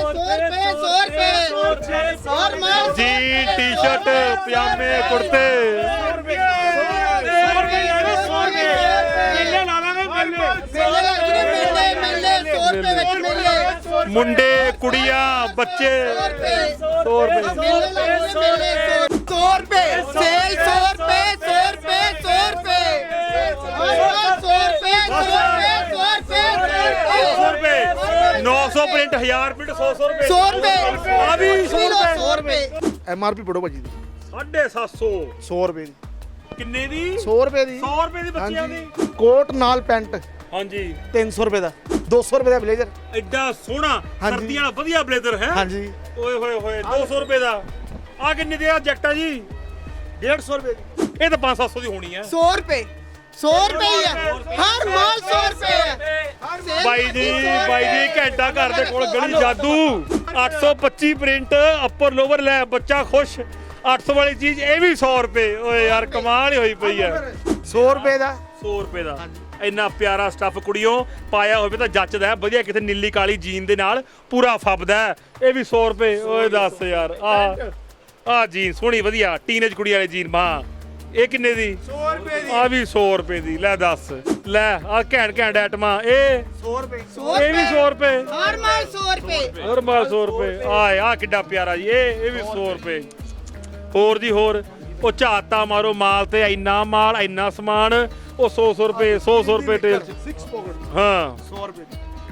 ਰੁਪਏ 100 ਰੁਪਏ ਹਰ ਮਾਲ ਜੀ ਟੀ-ਸ਼ਰਟ ਪਜਾਮੇ ਕੁੜਤੇ ਮੇਲੇ ਲੱਗਦੇ ਮੇਲੇ ਮੇਲੇ 100 ਰੁਪਏ ਵਿੱਚ ਮੇਲੇ ਮੁੰਡੇ ਕੁੜੀਆਂ ਬੱਚੇ 100 ਰੁਪਏ 100 ਰੁਪਏ ਮੇਲੇ ਲੱਗਦੇ ਮੇਲੇ 100 ਰੁਪਏ ਸੇਲ 100 ਰੁਪਏ 100 ਰੁਪਏ 100 ਰੁਪਏ ਹਰ ਮਾਲ 100 ਰੁਪਏ 100 ਰੁਪਏ 100 ਰੁਪਏ 100 ਰੁਪਏ 900 ਪ੍ਰਿੰਟ 1000 ਪ੍ਰਿੰਟ 100 ਰੁਪਏ। 100 ਰੁਪਏ। ਆ ਵੀ 100 ਰੁਪਏ। 100 ਰੁਪਏ। ਐਮ ਆਰ ਪੀ ਪੜੋ ਭਾਜੀ ਦੀ। 750 100 ਰੁਪਏ ਦੀ। ਕਿੰਨੇ ਦੀ? 100 ਰੁਪਏ ਦੀ। 100 ਰੁਪਏ ਦੀ ਬੱਚਿਆਂ ਦੀ। ਕੋਟ ਨਾਲ ਪੈਂਟ। ਹਾਂਜੀ। 300 ਰੁਪਏ ਦਾ। 200 ਰੁਪਏ ਦਾ ਬਲੇਜ਼ਰ। ਐਡਾ ਸੋਹਣਾ ਹਾਂਜੀ। ਸਰਦੀਆਂ ਵਾਲਾ ਵਧੀਆ ਬਲੇਜ਼ਰ ਹੈ। ਹਾਂਜੀ। ਓਏ ਹੋਏ ਹੋਏ 200 ਰੁਪਏ ਦਾ। ਆ ਕਿੰਨੇ ਦੇ ਆ ਜੈਕਟਾ ਜੀ? 150 ਰੁਪਏ ਦੀ। ਇਹ ਤਾਂ 5-700 ਦੀ ਹੋਣੀ ਹੈ। 100 ਰੁਪਏ। 100 ਰੁਪਏ ਹੀ ਹੈ ਹਰ ਮਾਲ 100 ਰੁਪਏ ਹੈ ਬਾਈ ਜੀ ਬਾਈ ਜੀ ਘੰਟਾ ਘਰ ਦੇ ਕੋਲ ਗਲੀ ਜਾਦੂ। 825 ਪ੍ਰਿੰਟ ਅੱਪਰ ਲੋਵਰ ਲੈ ਬੱਚਾ ਖੁਸ਼। 800 ਵਾਲੀ ਚੀਜ਼ ਇਹ ਵੀ 100 ਰੁਪਏ। ਓਏ ਯਾਰ ਕਮਾਲ ਹੀ ਹੋਈ ਪਈ ਹੈ 100 ਰੁਪਏ ਦਾ? 100 ਰੁਪਏ ਦਾ। ਇੰਨਾ ਪਿਆਰਾ ਸਟੱਫ ਕੁੜੀਓ ਪਾਇਆ ਹੋਵੇ ਤਾਂ ਜੱਚਦਾ ਹੈ, ਵਧੀਆ ਕਿਤੇ ਨੀਲੀ ਕਾਲੀ ਜੀਨ ਦੇ ਨਾਲ ਪੂਰਾ ਫੱਬਦਾ ਹੈ। ਇਹ ਵੀ 100 ਰੁਪਏ। ਓਏ ਦੱਸ ਯਾਰ ਆ ਆ ਜੀਨ ਸੋਹਣੀ ਵਧੀਆ। ਟੀਨੇਜ ਕੁੜੀ ਵਾਲੀ ਜੀਨ ਮਾਂ। ਇਹ ਕਿੰਨੇ ਦੀ? 100 ਰੁਪਏ ਦੀ। ਆ ਵੀ 100 ਰੁਪਏ ਦੀ ਲੈ ਦੱਸ। ਲੈ ਆ ਘੈਂਟ ਘੈਂਟ ਆਈਟਮਾਂ ਇਹ? 100 ਰੁਪਏ। 100 ਇਹ ਵੀ 100 ਰੁਪਏ। ਹਰ ਮਾਲ 100 ਰੁਪਏ। ਹੋਰ ਮਾਲ 100 ਰੁਪਏ। ਆਏ ਆ ਕਿੱਡਾ ਪਿਆਰਾ ਜੀ। ਇਹ ਇਹ ਵੀ 100 ਰੁਪਏ। ਹੋਰ ਜੀ ਹੋਰ। ਉਹ ਝਾਤਾ ਮਾਰੋ ਮਾਲ ਤੇ ਇੰਨਾ ਮਾਲ ਇੰਨਾ ਸਮਾਨ ਉਹ 100 100 ਰੁਪਏ 100 100 ਰੁਪਏ ਟੇਲ 6 ਪਾਕਟ ਹਾਂ। 100 ਰੁਪਏ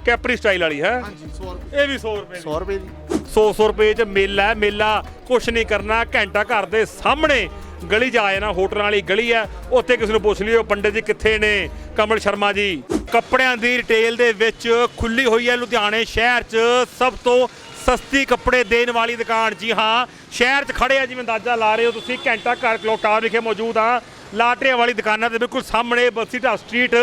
ਕੈਪਰੀ ਸਟਾਈਲ ਵਾਲੀ ਹੈ? ਹਾਂਜੀ 100 ਰੁਪਏ ਇਹ ਵੀ 100 ਰੁਪਏ 100 ਰੁਪਏ ਦੀ। 100 100 ਰੁਪਏ ਚ ਮੇਲਾ ਹੈ। ਮੇਲਾ ਕੁਛ ਨਹੀਂ ਕਰਨਾ। ਘੰਟਾ ਘਰ ਦੇ ਸਾਹਮਣੇ ਗਲੀ 'ਚ ਆਏ ਨਾ, ਹੋਟਲਾਂ ਵਾਲੀ ਗਲੀ ਹੈ ਉੱਥੇ ਕਿਸੇ ਨੂੰ ਪੁੱਛ ਲਿਓ, ਪੰਡਿਤ ਜੀ ਕਿੱਥੇ ਨੇ? ਕਮਲ ਸ਼ਰਮਾ ਜੀ, ਕੱਪੜਿਆਂ ਦੀ ਰਿਟੇਲ ਦੇ ਵਿੱਚ ਖੁੱਲੀ ਹੋਈ ਹੈ ਲੁਧਿਆਣੇ ਸ਼ਹਿਰ 'ਚ ਸਭ ਤੋਂ ਸਸਤੀ ਕੱਪੜੇ ਦੇਣ ਵਾਲੀ ਦੁਕਾਨ। ਜੀ ਹਾਂ, ਸ਼ਹਿਰ 'ਚ ਖੜੇ ਆ, ਜਿਵੇਂ ਅੰਦਾਜ਼ਾ ਲਾ ਰਹੇ ਹੋ ਤੁਸੀਂ, ਘੰਟਾ ਘਰ ਕਲੋਟਾਰ ਵਿਖੇ ਮੌਜੂਦ ਆ। ਲਾਟਰੀਆਂ ਵਾਲੀ ਦੁਕਾਨਾਂ ਦੇ ਬਿਲਕੁਲ ਸਾਹਮਣੇ ਬਸੀਟਾ ਸਟਰੀਟ,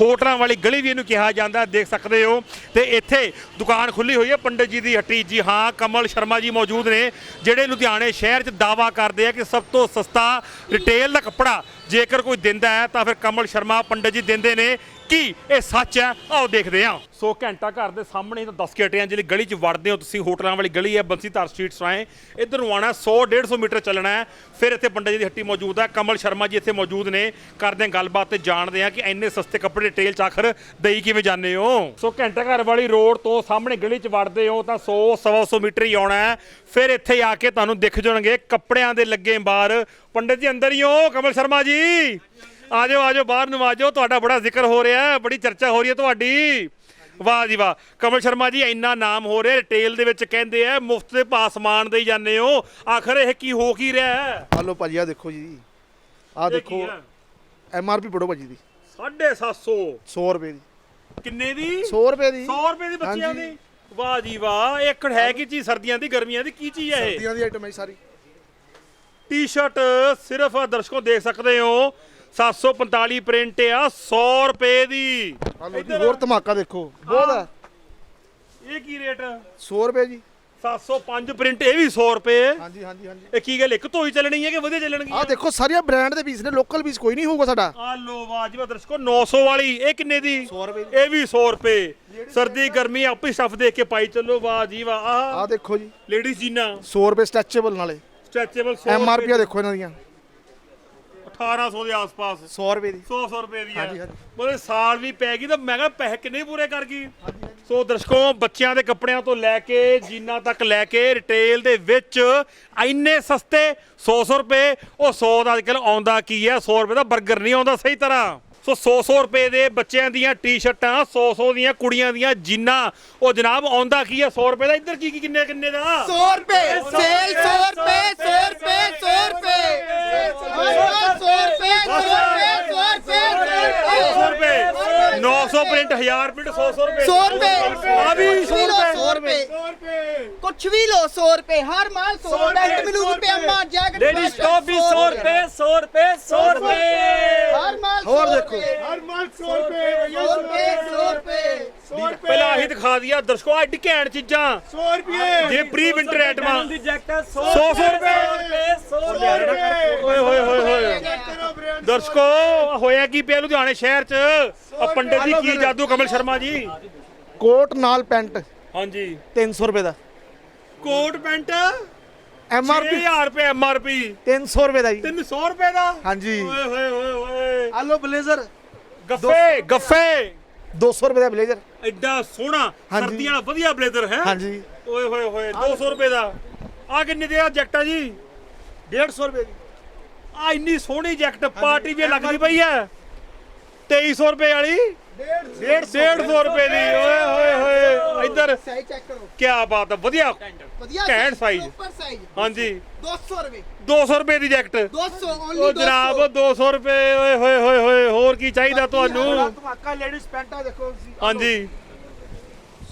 ਹੋਟਲਾਂ ਵਾਲੀ ਗਲੀ ਵੀ ਇਹਨੂੰ ਕਿਹਾ ਜਾਂਦਾ, ਦੇਖ ਸਕਦੇ ਹੋ। ਤੇ ਇੱਥੇ ਦੁਕਾਨ ਖੁੱਲੀ ਹੋਈ ਹੈ, ਪੰਡਿਤ ਜੀ ਦੀ ਹੱਟੀ। ਜੀ ਹਾਂ, ਕਮਲ ਸ਼ਰਮਾ ਜੀ ਮੌਜੂਦ ਨੇ, ਜਿਹੜੇ ਲੁਧਿਆਣੇ ਸ਼ਹਿਰ 'ਚ ਦਾਵਾ ਕਰਦੇ ਆ ਕਿ ਸਭ ਤੋਂ ਸਸਤਾ ਰਿਟੇਲ ਦਾ ਕੱਪੜਾ ਜੇਕਰ ਕੋਈ ਦਿੰਦਾ ਹੈ, ਤਾਂ ਫਿਰ ਕਮਲ ਸ਼ਰਮਾ ਪੰਡਿਤ ਜੀ ਦਿੰਦੇ ਨੇ। ਕੀ ਇਹ ਸੱਚ ਹੈ? ਆਓ ਦੇਖਦੇ ਹਾਂ। ਸੋ ਘੰਟਾ ਘਰ ਦੇ ਸਾਹਮਣੇ ਤਾਂ 10 ਘੰਟਿਆਂ ਜਿਹੜੀ ਗਲੀ 'ਚ ਵੜਦੇ ਹੋ ਤੁਸੀਂ, ਹੋਟਲਾਂ ਵਾਲੀ ਗਲੀ ਹੈ, ਬੰਸੀਧਾਰ ਸਟਰੀਟ ਸਰਾਏ ਇੱਧਰ ਨੂੰ ਆਣਾ 100 150 ਮੀਟਰ ਚੱਲਣਾ ਹੈ। ਫਿਰ ਇੱਥੇ ਪੰਡਿਤ ਜੀ ਦੀ ਹੱਟੀ ਮੌਜੂਦ ਹੈ। ਕਮਲ ਸ਼ਰਮਾ ਜੀ ਇੱਥੇ ਮੌਜੂਦ ਨੇ। ਕਰਦੇ ਹਾਂ ਗੱਲਬਾਤ ਤੇ ਜਾਣਦੇ ਹਾਂ ਕਿ ਇੰਨੇ ਸਸਤੇ ਕੱਪੜੇ ਟੇਲ 'ਚ ਆਖਰ ਦੇਈ ਕਿਵੇਂ ਜਾਂਦੇ ਹੋ? ਸੋ ਘੰਟਾ ਘਰ ਵਾਲੀ ਰੋਡ ਤੋਂ ਸਾਹਮਣੇ ਗਲੀ 'ਚ ਵੜਦੇ ਹੋ ਤਾਂ 100 100 ਮੀਟਰ ਹੀ ਆਉਣਾ ਹੈ। ਫਿਰ ਇੱਥੇ ਆ ਕੇ ਤੁਹਾਨੂੰ ਦਿਖ ਜਾਣਗੇ ਕੱਪੜਿਆਂ ਦੇ ਲੱਗੇ ਬਾਹਰ ਪੰਡਿਤ ਜੀ ਅੰਦਰ ਹੀ ਹੋ, ਕਮਲ ਸ਼ਰਮਾ ਜੀ। ਆ ਜਾਓ ਆ ਜਾਓ ਬਾਹਰ ਨੂੰ ਆ ਜਾਓ ਤੁਹਾਡਾ ਬੜਾ ਜ਼ਿਕਰ ਹੋ ਰਿਹਾ ਹੈ ਬੜੀ ਚਰਚਾ ਹੋ ਰਹੀ ਹੈ ਤੁਹਾਡੀ। ਵਾਹ ਜੀ ਵਾਹ। ਕਮਲ ਸ਼ਰਮਾ ਜੀ ਇੰਨਾ ਨਾਮ ਹੋ ਰਿਹਾ ਰਿਟੇਲ ਦੇ ਵਿੱਚ ਕਹਿੰਦੇ ਆ ਮੁਫਤ ਦੇ ਭਾਅ ਸਮਾਨ ਦੇਈ ਜਾਂਦੇ ਹੋ। ਆਖਰ ਇਹ ਕੀ ਹੋ ਕੀ ਰਿਹਾ ਹੈ? ਲਓ ਭਾਜੀ ਆ ਦੇਖੋ ਜੀ। ਆ ਦੇਖੋ? ਐਮ ਆਰ ਪੀ ਪੜੋ ਭਾਜੀ ਦੀ। 750 100 ਰੁਪਏ ਦੀ। ਕਿੰਨੇ ਦੀ? 100 ਰੁਪਏ ਦੀ। 100 ਰੁਪਏ ਦੀ ਬੱਚਿਆਂ। ਦੀ? ਵਾਹ ਜੀ ਵਾਹ। ਇਹ ਇੱਕ ਹੈ ਕੀ ਚੀਜ਼ ਸਰਦੀਆਂ ਦੀ ਗਰਮੀਆਂ ਦੀ? ਕੀ ਚੀਜ਼ ਹੈ ਇਹ? ਸਰਦੀਆਂ ਦੀ ਆਈਟਮ ਹੈ ਸਾਰੀ। ਟੀ-ਸ਼ਰਟ ਸਿਰਫ ਦਰਸ਼ਕੋ ਦੇਖ ਸਕਦੇ ਹੋ। 745 ਪ੍ਰਿੰਟ ਆ 100 ਰੁਪਏ ਦੀ। ਜੀ ਹੋਰ ਧਮਾਕਾ ਦੇਖੋ। ਬਹੁਤ ਹੈ। ਇਹ ਕੀ ਰੇਟ 100 ਰੁਪਏ ਜੀ। 705 ਪ੍ਰਿੰਟ ਇਹ ਵੀ 100 ਰੁਪਏ। ਹਾਂਜੀ ਹਾਂਜੀ ਹਾਂਜੀ। ਇਹ ਕੀ ਗੱਲ ਇੱਕ ਧੋਈ ਚੱਲਣੀ ਹੈ ਕਿ ਵਧੀਆ ਚੱਲਣਗੀ ਆ ਦੇਖੋ ਸਾਰੀਆਂ ਬ੍ਰਾਂਡ ਦੇ ਪੀਸ ਨੇ ਲੋਕਲ ਪੀਸ ਕੋਈ ਨਹੀਂ ਹੋਊਗਾ ਸਾਡਾ। ਆ ਲੋ ਵਾਜਵਾ ਦਰਸ਼ਕੋ 900 ਵਾਲੀ ਇਹ ਕਿੰਨੇ ਦੀ? 100 ਰੁਪਏ ਇਹ ਵੀ 100 ਰੁਪਏ। ਸਰਦੀ ਗਰਮੀ ਆਪੇ ਸਟਫ ਦੇਖ ਕੇ ਪਾਈ ਚੱਲੋ ਵਾਹ ਜੀ ਵਾਹ ਆ ਆ ਦੇਖੋ ਜੀ। ਲੇਡੀਜ਼ ਜੀਨਾ। 100 ਰੁਪਏ ਸਟ੍ਰੈਚੇਬਲ ਨਾਲੇ। ਸਟ੍ਰੈਚੇਬਲ 100 ਐਮ ਆਰ ਪੀ ਦੇਖੋ ਇਹਨਾਂ ਦੀਆਂ। 1800 ਦੇ ਆਸ-ਪਾਸ। 100 ਰੁਪਏ ਦੀ। 100 100 ਰੁਪਏ ਦੀ ਹੈ ਹਾਂਜੀ, ਹਾਂਜੀ। ਮਤਲਬ ਸਾਲ ਵੀ ਪੈ ਗਈ ਤਾਂ ਮੈਂ ਕਿਹਾ ਪੈਸੇ ਕਿੰਨੇ ਪੂਰੇ ਕਰ ਗਈ? ਸੋ ਦਰਸ਼ਕੋ ਬੱਚਿਆਂ ਦੇ ਕੱਪੜਿਆਂ ਤੋਂ ਲੈ ਕੇ ਜੀਨਾਂ ਤੱਕ ਲੈ ਕੇ ਰਿਟੇਲ ਦੇ ਵਿੱਚ ਇੰਨੇ ਸਸਤੇ 100 100 ਰੁਪਏ। ਉਹ 100 ਦਾ ਅੱਜਕੱਲ ਆਉਂਦਾ ਕੀ ਹੈ? 100 ਰੁਪਏ ਦਾ 버ਗਰ ਨਹੀਂ ਆਉਂਦਾ ਸਹੀ ਤਰ੍ਹਾਂ। ਸੋ 100 100 ਰੁਪਏ ਦੇ ਬੱਚਿਆਂ ਦੀਆਂ ਟੀ-ਸ਼ਰਟਾਂ 100 100 ਦੀਆਂ ਕੁੜੀਆਂ ਦੀਆਂ ਜੀਨਾਂ। ਉਹ ਜਨਾਬ ਆਉਂਦਾ ਕੀ ਹੈ? 100 ਰੁਪਏ ਦਾ? ਇੱਧਰ ਕੀ ਕੀ ਕਿੰਨੇ ਕਿੰਨੇ ਦਾ? 100 ਰੁਪਏ ਸੇਲ 100 ਰੁਪਏ 100 ਰੁਪਏ 100 ਰੁਪਏ। ਹਰ ਮਾਲ 100 ਰੁਪਏ 100 ਰੁਪਏ 100 ਰੁਪਏ। 100 ਰੁਪਏ। 900 ਪ੍ਰਿੰਟ 1000 ਪ੍ਰਿੰਟ 100 100 ਰੁਪਏ। 100 ਰੁਪਏ। ਆ ਵੀ 100 ਰੁਪਏ 100 ਕੁਝ ਵੀ ਲੋ 100 ਰੁਪਏ ਹਰ ਮਾਲ 100 ਰੁਪਏ ਮਿਲੂ ਰੁਪਏ ਅੰਮਾ ਜੈਕਟ ਲੇਡੀਜ਼ ਟੌਪ ਵੀ 100 ਰੁਪਏ। 100 ਰੁਪਏ 100 ਰੁਪਏ। ਹਰ ਮਾਲ ਹੋਰ ਦੇਖੋ। ਹਰ ਮਾਲ 100 ਰੁਪਏ 100 ਰੁਪਏ 100 ਰੁਪਏ। ਪਹਿਲਾਂ ਆਹੀ ਦਿਖਾ ਦਿਆ ਦਰਸ਼ਕੋ ਆਹ ਘੈਂਟ ਚੀਜ਼ਾਂ। 100 ਰੁਪਏ। ਜੇ ਪ੍ਰੀ ਵਿੰਟਰ ਆਈਟਮਾਂ ਦੀ ਜੈਕਟ 100 ਰੁਪਏ। 100 ਰੁਪਏ। ਓਏ ਹੋਏ ਹੋਏ ਹੋਏ ਦਰਸ਼ਕੋ ਹੋਇਆ ਕੀ ਪਿਆ ਲੁਧਿਆਣੇ ਸ਼ਹਿਰ 'ਚ? ਆ ਪੰਡਿਤ ਜੀ ਕੀ ਜਾਦੂ ਕਮਲ ਸ਼ਰਮਾ ਜੀ? ਕੋਟ ਨਾਲ ਪੈਂਟ। ਹਾਂਜੀ। 300 ਰੁਪਏ ਦਾ। Coat pant M R P 6000 ਰੁਪਏ ਐਮ ਆਰ ਪੀ 300 ਰੁਪਏ ਦਾ ਜੀ। 300 ਰੁਪਏ ਦਾ? ਹਾਂਜੀ। ਓਏ ਹੋਏ ਹੋਏ ਹੋਏ। ਆ ਲੋ ਬਲੇਜ਼ਰ। ਗੱਫੇ ਗੱਫੇ। 200 ਰੁਪਏ ਦਾ ਬਲੇਜ਼ਰ। ਐਡਾ ਸੋਹਣਾ ਹਾਂਜੀ। ਸਰਦੀਆਂ ਵਾਲਾ ਵਧੀਆ ਬਲੇਜ਼ਰ ਹੈ। ਹਾਂਜੀ। ਓਏ ਹੋਏ ਹੋਏ 200 ਰੁਪਏ ਦਾ। ਆ ਕਿੰਨੇ ਦੇ ਆ ਜੈਕਟਾ ਜੀ? 150 ਰੁਪਏ ਦੀ। ਆ ਇੰਨੀ ਸੋਹਣੀ ਜੈਕਟ ਪਾਰਟੀ ਵੀ ਲੱਗਦੀ ਪਈ ਐ 2300 ਰੁਪਏ ਵਾਲੀ? 150 ਰੁਪਏ ਦੀ ਓਏ ਹੋਏ ਹੋਏ। ਇੱਧਰ। ਸਾਈਜ਼ ਚੈੱਕ ਕਰੋ। ਕੀ ਬਾਤ ਹੈ ਵਧੀਆ। ਵਧੀਆ ਘੈਂਟ size। ਉੱਪਰ ਸਾਈਜ਼ ਹਾਂਜੀ। 200 ਰੁਪਏ। 200 ਰੁਪਏ ਦੀ ਜੈਕਟ। 200 ਓਨਲੀ ਉਹ ਜਨਾਬ 200 ਰੁਪਏ ਓਏ ਹੋਏ ਹੋਏ ਹੋਏ ਹੋਰ ਕੀ ਚਾਹੀਦਾ ਤੁਹਾਨੂੰ? ਧਮਾਕਾ ਲੇਡੀਜ਼ ਪੈਂਟਾ ਦੇਖੋ ਤੁਸੀਂ। ਹਾਂਜੀ।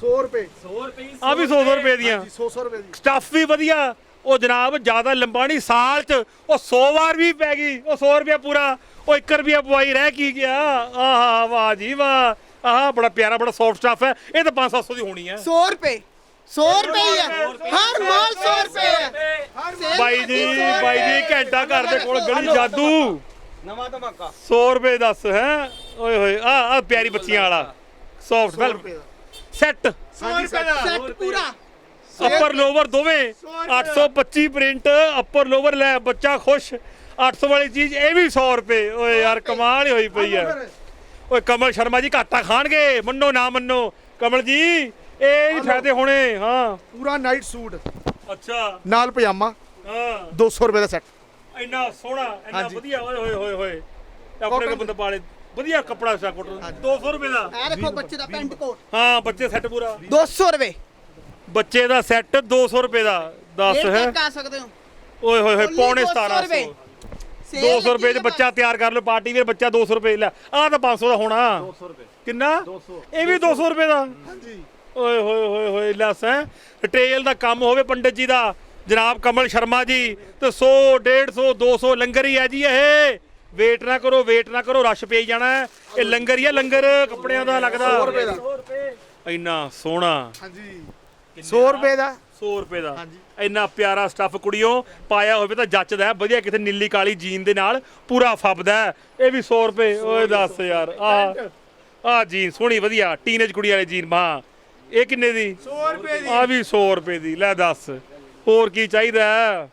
100 ਰੁਪਏ। 100 ਰੁਪਏ ਆ ਵੀ 100 ਰੁਪਏ ਦੀਆਂ। 100 ਰੁਪਏ ਦੀ। ਸਟੱਫ ਵੀ ਵਧੀਆ। ਉਹ ਜਨਾਬ ਜ਼ਿਆਦਾ ਲੰਬਾ ਨਹੀਂ ਸਾਲ ਚ ਉਹ 100 ਵਾਰ ਵੀ ਪੈ ਗਈ ਉਹ 100 ਰੁਪਏ ਪੂਰਾ ਉਹ 1 ਰੁਪਿਆ ਪਵਾਈ ਰਹਿ ਕੀ ਗਿਆ। ਆਹਾ ਵਾਹ ਜੀ ਵਾਹ। ਆਹ ਬੜਾ ਪਿਆਰਾ ਬੜਾ ਸੌਫਟ ਸਟੱਫ ਹੈ। ਇਹ ਤਾਂ 5-700 ਦੀ ਹੋਣੀ ਹੈ। 100 ਰੁਪਏ 100 ਰੁਪਏ ਹੀ ਹੈ। ਹਰ ਮਾਲ 100 ਰੁਪਏ ਹੈ। ਬਾਈ ਜੀ ਕਰਕੇ 100 ਬਾਈ ਜੀ। ਘੰਟਾ ਘਰ ਦੇ ਕੋਲ ਗਲੀ ਜਾਦੂ। ਨਵਾਂ ਧਮਾਕਾ। 100 ਰੁਪਏ ਦੱਸ ਹੈ? ਓਏ ਹੋਏ ਆ ਆ ਪਿਆਰੀ ਬੱਚੀਆਂ ਵਾਲਾ। ਸੌਫਟ ਵੈਲ ਸੈੱਟ 100 ਰੁਪਏ ਦਾ। ਸੈੱਟ ਪੂਰਾ। ਅੱਪਰ ਲੋਵਰ ਦੋਵੇਂ। 825 ਪ੍ਰਿੰਟ ਅੱਪਰ ਲੋਵਰ ਲੈ ਬੱਚਾ ਖੁਸ਼। 800 ਵਾਲੀ ਚੀਜ਼ ਇਹ ਵੀ 100 ਰੁਪਏ। ਓਏ ਯਾਰ ਕਮਾਲ ਹੀ ਹੋਈ ਪਈ ਹੈ ਓਏ ਕਮਲ ਸ਼ਰਮਾ ਜੀ ਘਾਟਾ ਖਾਣਗੇ। ਮੰਨੋ ਨਾ ਮੰਨੋ। ਕਮਲ ਜੀ ਇਹ ਨਹੀਂ ਫਾਇਦੇ ਹੋਣੇ ਹਾਂ। ਪੂਰਾ ਨਾਈਟ ਸੂਟ ਅੱਛਾ। ਨਾਲ ਪਜਾਮਾ। ਹਾਂ। 200 ਰੁਪਏ ਦਾ ਸੈੱਟ ਇੰਨਾ ਸੋਹਣਾ ਇੰਨਾ। ਵਧੀਆ। ਓਏ ਹੋਏ ਹੋਏ ਹੋਏ ਆਪਣੇ Cotton ਬੰਦਾ ਪਾਲੇ। ਵਧੀਆ ਕੱਪੜਾ ਸਾ ਕੋਟ 200 ਰੁਪਏ ਦਾ। ਇਹ ਦੇਖੋ ਬੱਚੇ ਦਾ ਪੈਂਟ ਕੋਟ। ਹਾਂ ਬੱਚੇ ਸੈੱਟ ਪੂਰਾ। 200 ਰੁਪਏ। ਬੱਚੇ ਦਾ ਸੈੱਟ 200 ਰੁਪਏ ਦਾ ਦੱਸ ਇਹ ਹੈ। ਚੈੱਕ ਕਰ ਸਕਦੇ ਹੋ? ਓਏ ਹੋਏ ਹੋਏ Only ਪੌਣੇ 200 1700 ਰੁਪਏ। 200 ਰੁਪਏ ਚ ਬੱਚਾ ਤਿਆਰ ਕਰ ਲਓ ਪਾਰਟੀ ਵੀਰ ਬੱਚਾ 200 ਰੁਪਏ ਲੈ। ਆਹ ਤਾਂ 500 ਦਾ ਹੋਣਾ। 200 ਰੁਪਏ। ਕਿੰਨਾ? 200 ਇਹ ਵੀ 200 ਰੁਪਏ ਦਾ। ਹਾਂਜੀ। ਓਏ ਹੋਏ ਹੋਏ ਹੋਏ ਲੈਸ ਹੈ। ਰਿਟੇਲ ਦਾ ਕੰਮ ਹੋਵੇ ਪੰਡਿਤ ਜੀ ਦਾ। ਜਨਾਬ ਕਮਲ ਸ਼ਰਮਾ ਜੀ ਤੇ 100 150 200 ਲੰਗਰ ਹੀ ਹੈ ਜੀ ਇਹ। ਵੇਟ ਨਾ ਕਰੋ ਵੇਟ ਨਾ ਕਰੋ ਰਸ਼ ਪਈ ਜਾਣਾ ਹੈ। ਇਹ ਲੰਗਰ ਹੀ ਹੈ ਲੰਗਰ ਕੱਪੜਿਆਂ ਦਾ ਲੱਗਦਾ। 100 ਰੁਪਏ ਦਾ। 100 ਰੁਪਏ ਇੰਨਾ ਸੋਹਣਾ। ਹਾਂਜੀ। 100 ਰੁਪਏ ਦਾ। 100 ਰੁਪਏ ਦਾ। ਹਾਂਜੀ। ਇੰਨਾ ਪਿਆਰਾ ਸਟੱਫ ਕੁੜੀਓ ਪਾਇਆ ਹੋਵੇ ਤਾਂ ਜੱਚਦਾ ਹੈ, ਵਧੀਆ ਕਿਤੇ ਨੀਲੀ ਕਾਲੀ ਜੀਨ ਦੇ ਨਾਲ ਪੂਰਾ ਫੱਬਦਾ ਹੈ। ਇਹ ਵੀ 100 ਰੁਪਏ। ਓਏ ਦੱਸ ਯਾਰ ਆ ਆ ਜੀਨ ਸੋਹਣੀ ਵਧੀਆ। ਟੀਨੇਜ ਕੁੜੀ ਵਾਲੀ ਜੀਨ ਮਾਂ। ਇਹ ਕਿੰਨੇ ਦੀ? 100 ਰੁਪਏ ਆ ਵੀ 100 ਰੁਪਏ ਦੀ। ਲੈ ਦੱਸ। ਹੋਰ ਕੀ ਚਾਹੀਦਾ ਹੈ?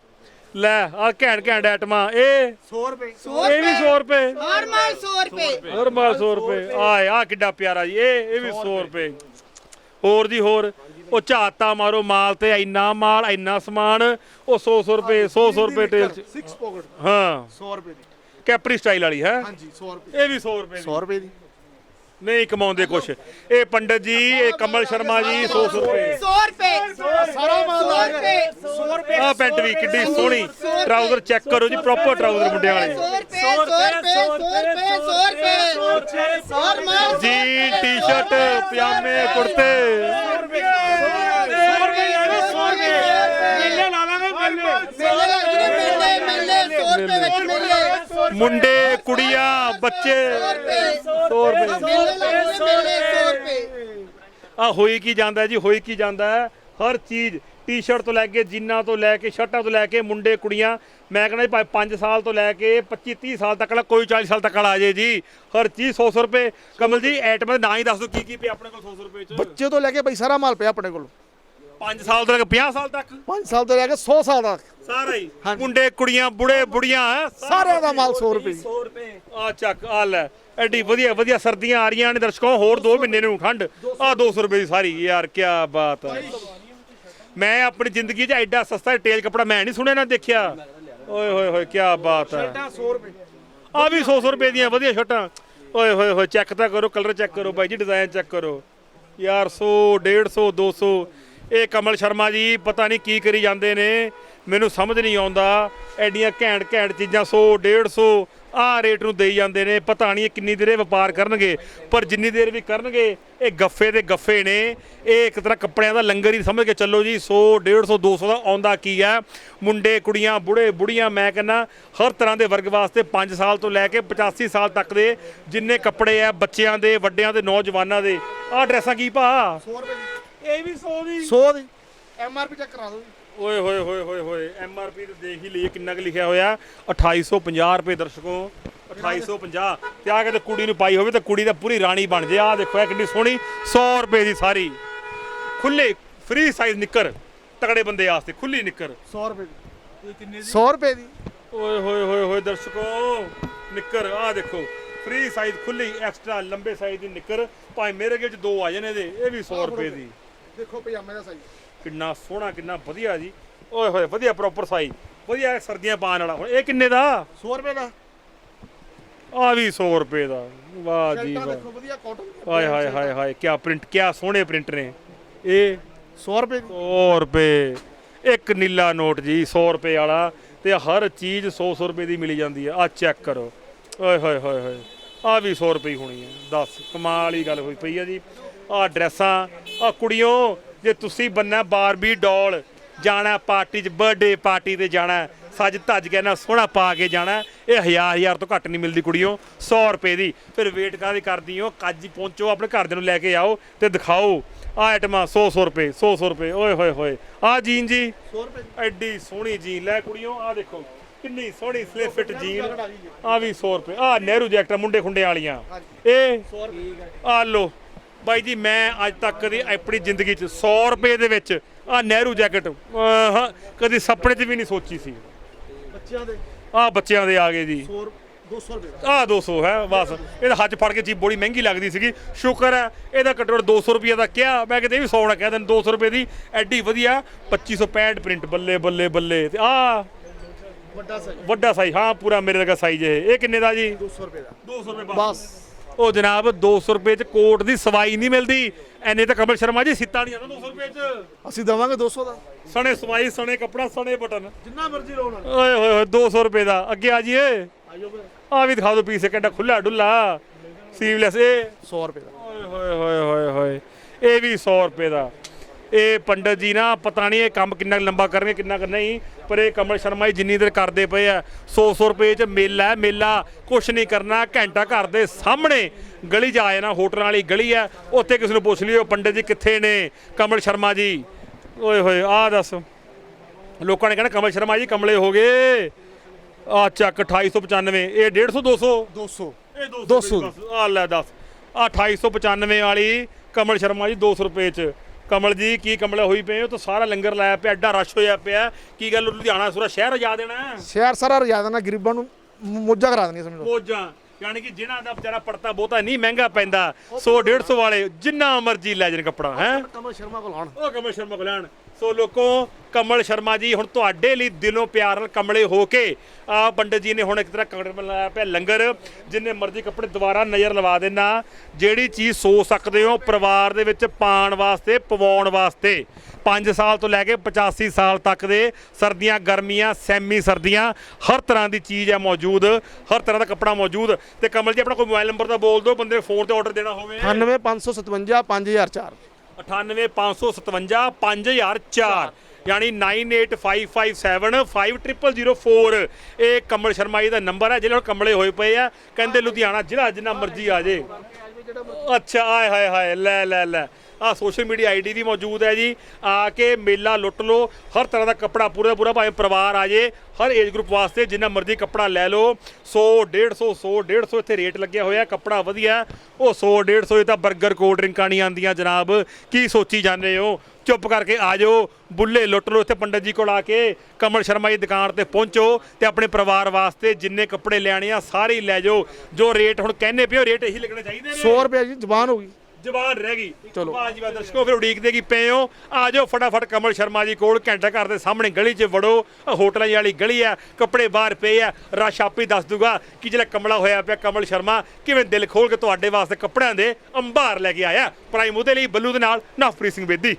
ਲੈ ਆ ਘੈਂਟ ਘੈਂਟ ਆਈਟਮਾਂ ਇਹ? 100 ਰੁਪਏ। 100 ਇਹ ਵੀ 100 ਰੁਪਏ। ਹਰ ਮਾਲ 100 ਰੁਪਏ। ਹੋਰ ਮਾਲ 100 ਰੁਪਏ। ਆਏ ਆ ਕਿੱਡਾ ਪਿਆਰਾ ਜੀ। ਇਹ ਇਹ ਵੀ 100 ਰੁਪਏ। ਹੋਰ ਜੀ ਹੋਰ। ਉਹ ਝਾਤਾ ਮਾਰੋ ਮਾਲ ਤੇ ਇੰਨਾ ਮਾਲ ਇੰਨਾ ਸਮਾਨ ਉਹ 100 100 ਰੁਪਏ 100 100 ਰੁਪਏ ਟੇਲ ਚ। 6 ਪਾਕਟ ਹਾਂ। 100 ਰੁਪਏ ਦੀ। ਕੈਪਰੀ ਸਟਾਈਲ ਵਾਲੀ ਹੈ? ਹਾਂਜੀ 100 ਰੁਪਏ ਇਹ ਵੀ 100 ਰੁਪਏ ਦੀ। 100 ਰੁਪਏ ਦੀ। ਨਹੀਂ ਕਮਾਉਂਦੇ ਕੁਛ। ਇਹ ਪੰਡਤ ਜੀ ਇਹ ਕਮਲ ਸ਼ਰਮਾ ਜੀ 100 100 ਰੁਪਏ। 100 ਰੁਪਏ। ਸਾਰਾ ਮਾਲ 100 ਰੁਪਏ। 100 ਰੁਪਏ। ਆ ਪੈਂਟ ਵੀ ਕਿੱਡੀ ਸੋਹਣੀ। ਟਰਾਊਜ਼ਰ ਚੈੱਕ ਕਰੋ ਜੀ ਪ੍ਰੋਪਰ ਟਰਾਊਜ਼ਰ ਮੁੰਡਿਆਂ ਵਾਲੇ। 100 ਰੁਪਏ 100 ਰੁਪਏ 100 ਰੁਪਏ 100 ਰੁਪਏ ਹਰ ਮਾਲ ਜੀ ਟੀ-ਸ਼ਰਟ ਪਜਾਮੇ ਕੁੜਤੇ 100 ਰੁਪਏ ਯਾਰ 100 ਰੁਪਏ ਮੇਲੇ ਲਾ ਲਾਂਗੇ ਮੇਲੇ ਮੇਲੇ ਲੱਗਦੇ ਮੇਲੇ ਮੇਲੇ 100 ਰੁਪਏ ਵਿੱਚ ਮੇਲੇ ਮੁੰਡੇ ਕੁੜੀਆਂ ਬੱਚੇ 100 ਰੁਪਏ ਮੇਲੇ ਲੱਗਦੇ ਮੇਲੇ 100 ਰੁਪਏ ਆ ਹੋਈ ਕੀ ਜਾਂਦਾ ਜੀ ਹੋਈ ਕੀ ਜਾਂਦਾ ਹਰ ਚੀਜ਼ ਟੀ-ਸ਼ਰਟ ਤੋਂ ਲੈ ਕੇ ਜੀਨਾਂ ਤੋਂ ਲੈ ਕੇ ਸ਼ਰਟਾਂ ਤੋਂ ਲੈ ਕੇ ਮੁੰਡੇ ਕੁੜੀਆਂ ਮੈਂ ਕਹਿੰਦਾ ਜੀ ਭਾਵੇਂ 5 ਸਾਲ ਤੋਂ ਲੈ ਕੇ 25 30 ਸਾਲ ਤੱਕ ਵਾਲਾ ਕੋਈ 40 ਸਾਲ ਤੱਕ ਵਾਲਾ ਆ ਜੇ ਜੀ। ਹਰ ਚੀਜ਼ 100 100 ਰੁਪਏ। ਕਮਲ ਜੀ ਐਟਮ ਦਾ ਨਾਂ ਹੀ ਦੱਸ ਦਿਓ ਕੀ ਕੀ ਪਿਆ ਆਪਣੇ ਕੋਲ 100 ਰੁਪਏ ਚ? ਬੱਚੇ ਤੋਂ ਲੈ ਕੇ ਬਈ ਸਾਰਾ ਮਾਲ ਪਿਆ ਆਪਣੇ ਕੋਲ। 5 ਸਾਲ ਤੋਂ ਲੈ ਕੇ 50 ਸਾਲ ਤੱਕ? 5 ਸਾਲ ਤੋਂ ਲੈ ਕੇ 100 ਸਾਲ ਤੱਕ। ਸਾਰਾ ਹੀ। ਮੁੰਡੇ ਕੁੜੀਆਂ ਬੁੜੇ ਬੁੜੀਆਂ ਸਾਰਿਆਂ ਦਾ ਮਾਲ 100 ਰੁਪਏ। 100 ਰੁਪਏ। ਆ ਚੱਕ ਆ ਲੈ। ਐਡੀ ਵਧੀਆ ਵਧੀਆ ਸਰਦੀਆਂ ਆ ਰਹੀਆਂ ਨੇ ਦਰਸ਼ਕੋ ਹੋਰ 2 ਮਹੀਨੇ ਨੂੰ ਠੰਡ ਆ 200 ਰੁਪਏ ਦੀ ਸਾਰੀ ਯਾਰ ਕੀ ਬਾਤ ਹੈ। ਮੈਂ ਆਪਣੀ ਜ਼ਿੰਦਗੀ 'ਚ ਐਡਾ ਸਸਤਾ ਰਿਟੇਲ ਕਪੜਾ ਮੈਂ ਨਹੀਂ ਸੁਣਿਆ ਨਾ ਦੇਖਿਆ। ਓਏ ਹੋਏ ਹੋਏ ਕੀ ਬਾਤ ਹੈ 100 ਰੁਪਏ। ਆ ਵੀ 100 100 ਰੁਪਏ ਦੀਆਂ ਵਧੀਆ ਸ਼ਰਟਾਂ ਓਏ ਹੋਏ ਹੋਏ ਚੈੱਕ ਤਾਂ ਕਰੋ ਕਲਰ ਚੈੱਕ ਕਰੋ ਬਾਈ ਜੀ ਡਿਜ਼ਾਈਨ ਚੈੱਕ ਕਰੋ। ਯਾਰ 100 150 200 ਇਹ ਕਮਲ ਸ਼ਰਮਾ ਜੀ ਪਤਾ ਨਹੀਂ ਕੀ ਕਰੀ ਜਾਂਦੇ ਨੇ। ਮੈਨੂੰ ਸਮਝ ਨਹੀਂ ਆਉਂਦਾ। ਐਡੀਆਂ ਘੈਂਟ ਘੈਂਟ ਚੀਜ਼ਾਂ 100 150 ਆਹ ਰੇਟ ਨੂੰ ਦੇਈ ਜਾਂਦੇ ਨੇ ਪਤਾ ਨਹੀਂ ਇਹ ਕਿੰਨੀ ਦੇਰ ਇਹ ਵਪਾਰ ਕਰਨਗੇ ਪਰ ਜਿੰਨੀ ਦੇਰ ਵੀ ਕਰਨਗੇ ਇਹ ਗੱਫੇ ਦੇ ਗੱਫੇ ਨੇ। ਇਹ ਇੱਕ ਤਰ੍ਹਾਂ ਕੱਪੜਿਆਂ ਦਾ ਲੰਗਰ ਹੀ ਸਮਝ ਕੇ ਚੱਲੋ ਜੀ 100 150 200 ਦਾ ਆਉਂਦਾ ਕੀ ਹੈ। ਮੁੰਡੇ ਕੁੜੀਆਂ ਬੁੜੇ ਬੁੜੀਆਂ ਮੈਂ ਕਹਿੰਦਾ ਹਰ ਤਰ੍ਹਾਂ ਦੇ ਵਰਗ ਵਾਸਤੇ 5 ਸਾਲ ਤੋਂ ਲੈ ਕੇ 85 ਸਾਲ ਤੱਕ ਦੇ ਜਿੰਨੇ ਕੱਪੜੇ ਆ ਬੱਚਿਆਂ ਦੇ ਵੱਡਿਆਂ ਦੇ ਨੌਜਵਾਨਾਂ ਦੇ। ਆਹ ਡਰੈਸਾਂ ਕੀ ਭਾ? 100 ਰੁਪਏ ਇਹ ਵੀ 100 ਦੀ। 100 ਦੀ। ਐਮ ਆਰ ਪੀ ਚੈੱਕ ਕਰਾ ਦਿਓ ਜੀ। ਓਏ ਹੋਏ ਹੋਏ ਹੋਏ ਹੋਏ ਐਮ ਆਰ ਪੀ ਤੇ ਦੇਖ ਹੀ ਲਈਏ ਕਿੰਨਾ ਕੁ ਲਿਖਿਆ ਹੋਇਆ। 2850 ਰੁਪਏ ਦਰਸ਼ਕੋ 2850 ਤੇ ਆ ਕੇ ਤੇ ਕੁੜੀ ਨੂੰ ਪਾਈ ਹੋਵੇ ਤੇ ਕੁੜੀ ਦਾ ਪੂਰੀ ਰਾਣੀ ਬਣ ਜੇ। ਆ ਦੇਖੋ ਇਹ ਕਿੰਨੀ ਸੋਹਣੀ 100 ਰੁਪਏ ਦੀ ਸਾਰੀ। ਖੁੱਲੇ ਫ੍ਰੀ ਸਾਈਜ਼ ਨਿੱਕਰ ਤਗੜੇ ਬੰਦੇ ਵਾਸਤੇ ਖੁੱਲੀ ਨਿੱਕਰ। 100 ਰੁਪਏ ਦੀ। 100 ਰੁਪਏ ਦੀ। ਓਏ ਹੋਏ ਹੋਏ ਹੋਏ ਦਰਸ਼ਕੋ ਨਿੱਕਰ ਆ ਦੇਖੋ। ਫ੍ਰੀ ਸਾਈਜ਼ ਖੁੱਲੀ ਐਕਸਟਰਾ ਲੰਬੇ ਸਾਈਜ਼ ਦੀ ਨਿੱਕਰ। ਭਾਵੇਂ ਮੇਰੇ ਅੱਗੇ ਚ ਦੋ ਆ ਜਾਣੇ ਇਹਦੇ ਇਹ ਵੀ 100 ਰੁਪਏ ਦੀ। ਦੇਖੋ ਪਜਾਮੇ ਦਾ ਸਾਈਜ਼ ਕਿੰਨਾ ਸੋਹਣਾ ਕਿੰਨਾ ਵਧੀਆ ਜੀ। ਓਏ ਹੋਏ ਵਧੀਆ ਪ੍ਰੋਪਰ ਸਾਈਜ਼ ਵਧੀਆ ਸਰਦੀਆਂ ਪਾਉਣ ਵਾਲਾ। ਹੁਣ ਇਹ ਕਿੰਨੇ ਦਾ? 100 ਰੁਪਏ ਦਾ। ਆ ਵੀ 100 ਰੁਪਏ ਦਾ। ਵਾਹ ਜੀ ਵਾਹ। ਦੇਖੋ ਵਧੀਆ ਕਾਟਨ ਹਾਏ ਹਾਏ ਹਾਏ ਹਾਏ ਕੀ ਪ੍ਰਿੰਟ ਕੀ ਸੋਹਣੇ ਪ੍ਰਿੰਟ ਨੇ। ਇਹ 100 ਰੁਪਏ ਦੀ। 100 ਰੁਪਏ। ਇੱਕ ਨੀਲਾ ਨੋਟ ਜੀ 100 ਰੁਪਏ ਵਾਲਾ। ਤੇ ਹਰ ਚੀਜ਼ 100 100 ਰੁਪਏ ਦੀ ਮਿਲੀ ਜਾਂਦੀ ਹੈ ਆ ਚੈੱਕ ਕਰੋ। ਓਏ ਹੋਏ ਹੋਏ ਹੋਏ। ਆ ਵੀ 100 ਰੁਪਏ ਹੋਣੀ ਹੈ ਦੱਸ ਕਮਾਲ ਹੀ ਗੱਲ ਹੋਈ ਪਈ ਆ ਜੀ। ਆ ਡਰੈਸਾਂ ਆ ਕੁੜੀਓ ਜੇ ਤੁਸੀਂ ਬੰਨਾ ਬਾਰਬੀ ਡਾਲ ਜਾਣਾ ਪਾਰਟੀ 'ਚ ਬਰਥਡੇ ਪਾਰਟੀ ਤੇ ਜਾਣਾ ਸੱਜ ਧੱਜ ਕੇ ਨਾ ਸੋਹਣਾ ਪਾ ਕੇ ਜਾਣਾ ਇਹ ਹਜ਼ਾਰ ਹਜ਼ਾਰ ਤੋਂ ਘੱਟ ਨਹੀਂ ਮਿਲਦੀ ਕੁੜੀਓ 100 ਰੁਪਏ ਦੀ। ਫਿਰ ਵੇਟ ਕਾਹਦੀ ਕਰਦੀ ਹੋ ਕੱਜ ਹੀ ਪਹੁੰਚੋ ਆਪਣੇ ਘਰਦਿਆਂ ਨੂੰ ਲੈ ਕੇ ਆਓ ਤੇ ਦਿਖਾਓ। ਆ ਆਈਟਮਾਂ 100 100 ਰੁਪਏ 100 100 ਰੁਪਏ ਓਏ ਹੋਏ ਹੋਏ। ਆ ਜੀਨ ਜੀ 100 ਰੁਪਏ ਦੀ। ਐਡੀ ਸੋਹਣੀ ਜੀਨ ਲੈ ਕੁੜੀਓ ਆ ਦੇਖੋ ਕਿੰਨੀ ਸੋਹਣੀ ਸਲਿਪ ਫਿਟ ਜੀਨ। ਆ ਵੀ 100 ਰੁਪਏ ਆ ਨਹਿਰੂ ਜੈਕਟ ਮੁੰਡੇ ਖੁੰਡੇ ਵਾਲੀਆਂ। ਇਹ 100 ਰੁਪਏ। ਆ ਲੋ ਬਾਈ ਜੀ ਮੈਂ ਅੱਜ ਤੱਕ ਦੀ ਆਪਣੀ ਜ਼ਿੰਦਗੀ 'ਚ 100 ਰੁਪਏ ਦੇ ਵਿੱਚ ਆ ਨਹਿਰੂ ਜੈਕਟ ਹਾਂ ਕਦੀ ਸੁਪਨੇ 'ਚ ਵੀ ਨਹੀਂ ਸੋਚੀ ਸੀ। ਬੱਚਿਆਂ ਦੇ? ਆ ਬੱਚਿਆਂ ਦੇ ਆ ਗਏ ਜੀ। 100 200 ਰੁਪਏ। ਦਾ ਆ 200 ਹੈ ਬਸ। ਇਹਦਾ ਹੱਥ ਫੜ ਕੇ ਚੀਜ਼ ਬੜੀ ਮਹਿੰਗੀ ਲੱਗਦੀ ਸੀਗੀ। ਸ਼ੁਕਰ ਹੈ ਇਹਦਾ ਘੱਟੋ ਘੱਟ 200 ਰੁਪਏ ਦਾ ਕਿਹਾ ਮੈਂ ਕਿਤੇ ਇਹ ਵੀ 100 ਨਾ ਕਹਿ ਦੇਣ 200 ਰੁਪਏ ਦੀ ਐਡੀ ਵਧੀਆ 2565 ਪ੍ਰਿੰਟ ਬੱਲੇ ਬੱਲੇ ਬੱਲੇ। ਤੇ ਆ ਵੱਡਾ ਸਾਈਜ਼ ਵੱਡਾ ਸਾਈਜ਼ ਹਾਂ ਪੂਰਾ ਮੇਰੇ ਵਰਗਾ ਸਾਈਜ਼ ਇਹ। ਇਹ ਕਿੰਨੇ ਦਾ ਜੀ? 200 ਰੁਪਏ ਦਾ। 200 ਰੁਪਏ ਬਸ। ਉਹ ਜਨਾਬ 200 ਰੁਪਏ ਚ ਕੋਟ ਦੀ ਸਵਾਈ ਨਹੀਂ ਮਿਲਦੀ। ਐਨੇ ਤਾਂ ਕਮਲ ਸ਼ਰਮਾ ਜੀ ਸਿੱਤਾ ਨਹੀਂ ਆਉਂਦਾ 200 ਰੁਪਏ ਚ। ਅਸੀਂ ਦਵਾਂਗੇ 200 ਦਾ। ਸਣੇ ਸਵਾਈ ਸਣੇ ਕੱਪੜਾ ਸਣੇ ਬਟਨ। ਜਿੰਨਾ ਮਰਜ਼ੀ ਲਓ ਨਾ ਓਏ ਹੋਏ ਹੋਏ 200 ਰੁਪਏ ਦਾ। ਅੱਗੇ ਆ ਜੀਏ। ਆਜੋ ਆ ਵੀ ਦਿਖਾ ਦਿਓ ਪੀਸ ਕਿੱਡਾ ਖੁੱਲਾ ਡੁੱਲਾ। ਸੀਵਲੈਸ ਇਹ। 100 ਰੁਪਏ ਦਾ। ਓਏ ਹੋਏ ਹੋਏ ਹੋਏ ਹੋਏ। ਇਹ ਵੀ 100 ਰੁਪਏ ਦਾ। ਇਹ ਪੰਡਤ ਜੀ ਨਾ ਪਤਾ ਨਹੀਂ ਇਹ ਕੰਮ ਕਿੰਨਾ ਲੰਬਾ ਕਰਨਗੇ ਕਿੰਨਾ ਕੁ ਨਹੀਂ ਪਰ ਇਹ ਕਮਲ ਸ਼ਰਮਾ ਜੀ ਜਿੰਨੀ ਦੇਰ ਕਰਦੇ ਪਏ ਆ 100 100 ਰੁਪਏ ਚ ਮੇਲਾ ਹੈ ਮੇਲਾ ਕੁਛ ਨਹੀਂ ਕਰਨਾ ਘੰਟਾ ਘਰ ਦੇ ਸਾਹਮਣੇ ਗਲੀ 'ਚ ਆਏ ਨਾ ਹੋਟਲਾਂ ਵਾਲੀ ਗਲੀ ਹੈ ਉੱਥੇ ਕਿਸੇ ਨੂੰ ਪੁੱਛ ਲਿਓ ਪੰਡਤ ਜੀ ਕਿੱਥੇ ਨੇ ਕਮਲ ਸ਼ਰਮਾ ਜੀ? ਓਏ ਹੋਏ ਆਹ ਦੱਸ। ਲੋਕਾਂ ਨੇ ਕਹਿਣਾ ਕਮਲ ਸ਼ਰਮਾ ਜੀ ਕਮਲੇ ਹੋ ਗਏ। ਆ ਚੱਕ 2895 ਇਹ 150 200 200 ਇਹ 200 200 ਆ ਲੈ ਦੱਸ ਆ 2895 ਵਾਲੀ ਕਮਲ ਸ਼ਰਮਾ ਜੀ 200 ਰੁਪਏ ਚ। ਕਮਲ ਜੀ ਕੀ ਕਮਲੇ ਹੋਈ ਪਏ ਹੋ ਤਾਂ ਸਾਰਾ ਲੰਗਰ ਲਾਇਆ ਪਿਆ ਐਡਾ ਰਸ਼ ਹੋਇਆ ਪਿਆ। ਕੀ ਗੱਲ ਲੁਧਿਆਣਾ ਸੂਰਾ ਸ਼ਹਿਰ ਰਜਾ ਦੇਣਾ? ਸ਼ਹਿਰ ਸਾਰਾ ਰਜਾ ਦੇਣਾ ਗਰੀਬਾਂ ਨੂੰ ਮੋਜਾ ਕਰਾ ਦੇਣੀ ਸਮਝ। ਲਓ ਮੋਜਾਂ। ਯਾਨੀ ਕਿ ਜਿਨ੍ਹਾਂ ਦਾ ਵਿਚਾਰਾ ਪੜਤਾ ਬਹੁਤਾ ਨਹੀਂ ਮਹਿੰਗਾ ਪੈਂਦਾ। 100 150 ਵਾਲੇ ਜਿੰਨਾ ਮਰਜ਼ੀ ਲੈ ਜਾਣ ਕੱਪੜਾ ਹੈ? ਕਮਲ ਸ਼ਰਮਾ ਕੋਲ ਆਉਣ। ਉਹ ਕਮਲ ਸ਼ਰਮਾ ਕੋਲ ਆਉਣ। ਸੋ ਲੋਕੋ ਕਮਲ ਸ਼ਰਮਾ ਜੀ ਹੁਣ ਤੁਹਾਡੇ ਲਈ ਦਿਲੋਂ ਪਿਆਰ ਨਾਲ ਕਮਲੇ ਹੋ ਕੇ ਆ ਪੰਡਤ ਜੀ ਨੇ ਹੁਣ ਇੱਕ ਤਰ੍ਹਾਂ ਕਮਰੇ ਲਾਇਆ ਪਿਆ ਲੰਗਰ ਜਿੰਨੇ ਮਰਜ਼ੀ ਕੱਪੜੇ ਦੁਬਾਰਾ ਨਜ਼ਰ ਲਵਾ ਦੇਣਾ। ਜਿਹੜੀ ਚੀਜ਼ ਸੋਚ ਸਕਦੇ ਹੋ ਪਰਿਵਾਰ ਦੇ ਵਿੱਚ ਪਾਣ ਵਾਸਤੇ ਪਵਾਉਣ ਵਾਸਤੇ। 5 ਸਾਲ ਤੋਂ ਲੈ ਕੇ 85 ਸਾਲ ਤੱਕ ਦੇ ਸਰਦੀਆਂ ਗਰਮੀਆਂ ਸੈਮੀ ਸਰਦੀਆਂ ਹਰ ਤਰ੍ਹਾਂ ਦੀ ਚੀਜ਼ ਹੈ ਮੌਜੂਦ ਹਰ ਤਰ੍ਹਾਂ ਦਾ ਕੱਪੜਾ ਮੌਜੂਦ। ਤੇ ਕਮਲ ਜੀ ਆਪਣਾ ਕੋਈ ਮੋਬਾਈਲ ਨੰਬਰ ਤਾਂ ਬੋਲ ਦਿਓ ਬੰਦੇ ਫੋਨ ਤੇ ਆਰਡਰ ਦੇਣਾ ਹੋਵੇ। 98557 5004 98557 5004 ਯਾਨੀ 9855750004 ਇਹ ਕਮਲ ਸ਼ਰਮਾ ਜੀ ਦਾ ਨੰਬਰ ਹੈ ਜਿਹੜੇ ਕਮਲੇ ਹੋਏ ਪਏ ਆ। ਕਹਿੰਦੇ ਲੁਧਿਆਣਾ ਜ਼ਿਲ੍ਹਾ ਜਿੰਨਾ ਮਰਜ਼ੀ ਆ ਜੇ ਅੱਛਾ ਆਏ ਹਾਏ ਹਾਏ ਲੈ ਲੈ ਲੈ। ਆ ਸੋਸ਼ਲ ਮੀਡੀਆ ਆਈਡੀ ਵੀ ਮੌਜੂਦ ਹੈ ਜੀ। ਆ ਕੇ ਮੇਲਾ ਲੁੱਟ ਲਓ। ਹਰ ਤਰ੍ਹਾਂ ਦਾ ਕੱਪੜਾ ਪੂਰਾ ਪੂਰਾ ਭਾਵੇਂ ਪਰਿਵਾਰ ਆ ਜੇ, ਹਰ ਏਜ ਗਰੁੱਪ ਵਾਸਤੇ ਜਿੰਨਾ ਮਰਜ਼ੀ ਕੱਪੜਾ ਲੈ ਲਓ। 100 150 100 150 ਇੱਥੇ ਰੇਟ ਲੱਗਿਆ ਹੋਇਆ, ਕੱਪੜਾ ਵਧੀਆ। ਉਹ 100 150 ਇਹ ਤਾਂ 버ਗਰ ਕੋਲਡ ਡਰਿੰਕਾਂ ਨਹੀਂ ਆਉਂਦੀਆਂ ਜਨਾਬ। ਕੀ ਸੋਚੀ ਜਾਂਦੇ ਹੋ? ਚੁੱਪ ਕਰਕੇ ਆ ਜਾਓ। ਬੁੱਲੇ ਲੁੱਟ ਲਓ ਇੱਥੇ ਪੰਡਤ ਜੀ ਕੋਲ ਆ ਕੇ। ਕਮਲ ਸ਼ਰਮਾ ਦੀ ਦੁਕਾਨ ਤੇ ਪਹੁੰਚੋ ਤੇ ਆਪਣੇ ਪਰਿਵਾਰ ਵਾਸਤੇ ਜਿੰਨੇ ਕੱਪੜੇ ਲੈਣੇ ਆ, ਸਾਰੇ ਹੀ ਲੈ ਜਾਓ। ਜੋ ਰੇਟ ਹੁਣ ਕਹਿੰਦੇ ਪਿਓ ਰੇਟ ਇਹੀ ਲੱਗਣੇ ਚਾਹੀਦੇ ਨੇ। 100 ਰੁਪਏ ਜੀ, ਜ਼ਬਾਨ ਹੋ ਗਈ। ਜਵਾਨ ਰਹਿ ਗਈ। ਚਲੋ। ਵਾਹ ਜੀ ਵਾਹ ਦਰਸ਼ਕੋ ਫਿਰ ਉਡੀਕਦੇ ਕੀ ਪਏ ਹੋ। ਆ ਜਾਓ ਫਟਾਫਟ ਕਮਲ ਸ਼ਰਮਾ ਜੀ ਕੋਲ ਘੰਟਾ ਘਰ ਦੇ ਸਾਹਮਣੇ ਗਲੀ 'ਚ ਵੜੋ। ਹੋਟਲਾਂ ਵਾਲੀ ਗਲੀ ਆ ਕੱਪੜੇ ਬਾਹਰ ਪਏ ਆ ਰਸ਼ ਆਪੇ ਦੱਸ ਦੂਗਾ ਕਿ ਜਿਹੜਾ ਕਮਲਾ ਹੋਇਆ ਪਿਆ ਕਮਲ ਸ਼ਰਮਾ ਕਿਵੇਂ ਦਿਲ ਖੋਲ ਕੇ ਤੁਹਾਡੇ ਵਾਸਤੇ ਕੱਪੜਿਆਂ ਦੇ ਅੰਬਾਰ ਲੈ ਕੇ ਆਇਆ। ਪ੍ਰਾਈਮ ਉਹਦੇ ਲਈ ਬੱਲੂ ਦੇ ਨਾਲ ਨਵਪ੍ਰੀਤ ਸਿੰਘ ਬੇਦੀ।